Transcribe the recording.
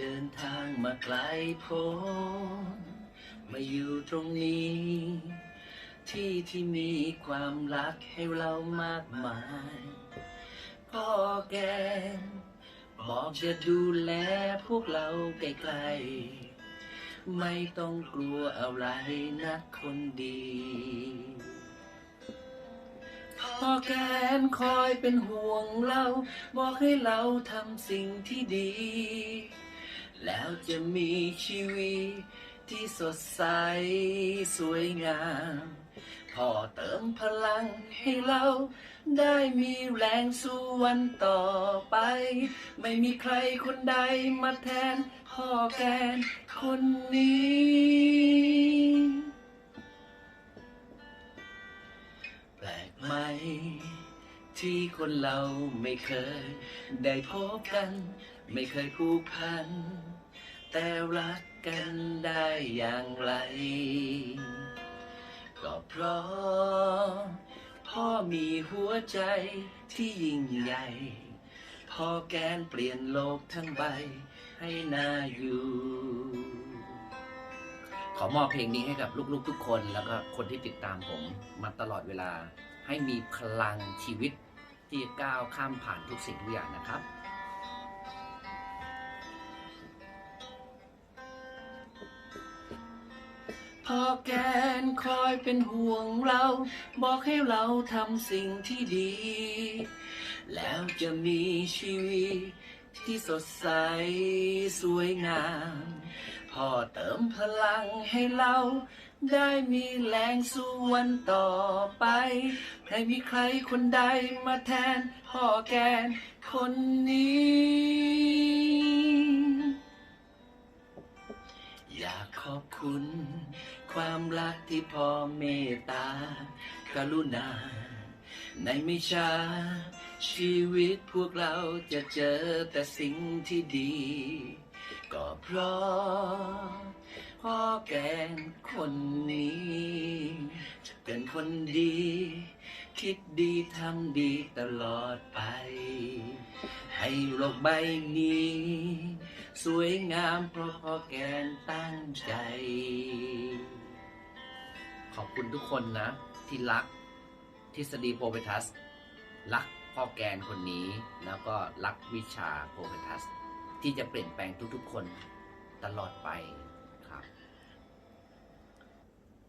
เดินทางมาไกลโพ้นมาอยู่ตรงนี้ ที่ที่มีความรักให้เรามากมายพ่อแกบอกจะดูแลพวกเราไกลๆไม่ต้องกลัวอะไรนะคนดีพ่อแกนคอยเป็นห่วงเรา บอกให้เราทำสิ่งที่ดี แล้วจะมีชีวิตที่สดใสสวยงามพ่อเติมพลังให้เรา ได้มีแรงสู้วันต่อไป ไม่มีใครคนใดมาแทนพ่อแกนคนนี้ ที่คนเราไม่เคย ได้พบกัน ไม่เคยผูกพัน แต่รักกันได้อย่างไร ก็เพราะพ่อมีหัวใจที่ยิ่งใหญ่ พ่อแกนเปลี่ยนโลกทั้งใบให้น่าอยู่ อมอบเพลงนี้ให้กับลูกๆทุกคน แล้วก็คนที่ติดตามผมมาตลอดเวลา ให้มีพลังชีวิตที่ก้าวข้ามผ่านทุกสิ่งทุกอย่างนะครับพ่อแกนคอยเป็นห่วงเรา บอกให้เราทำสิ่งที่ดี แล้วจะมีชีวิตที่สดใสสวยงาม พ่อเติมพลังให้เรา ได้มีแรงสู้วันต่อไปให้มีใครคนใดมาแทน พ่อแกนคนนี้ อยากขอบคุณ ความรักที่พ่อเมตตา กรุณา ในไม่ช้าชีวิตพวกเราจะเจอแต่สิ่งที่ดี ก็เพราะพ่อแกนคนนี้ จะเป็นคนดี คิดดีทำดีตลอดไป ให้โลกใบนี้ สวยงามเพราะพ่อแกนตั้งใจ ขอบคุณทุกคนนะ ที่รักทฤษฎีโพเปทัส รักพ่อแกนคนนี้ แล้วก็รักวิชาโพเปทัส ที่จะเปลี่ยนแปลงทุกๆคนตลอดไปครับ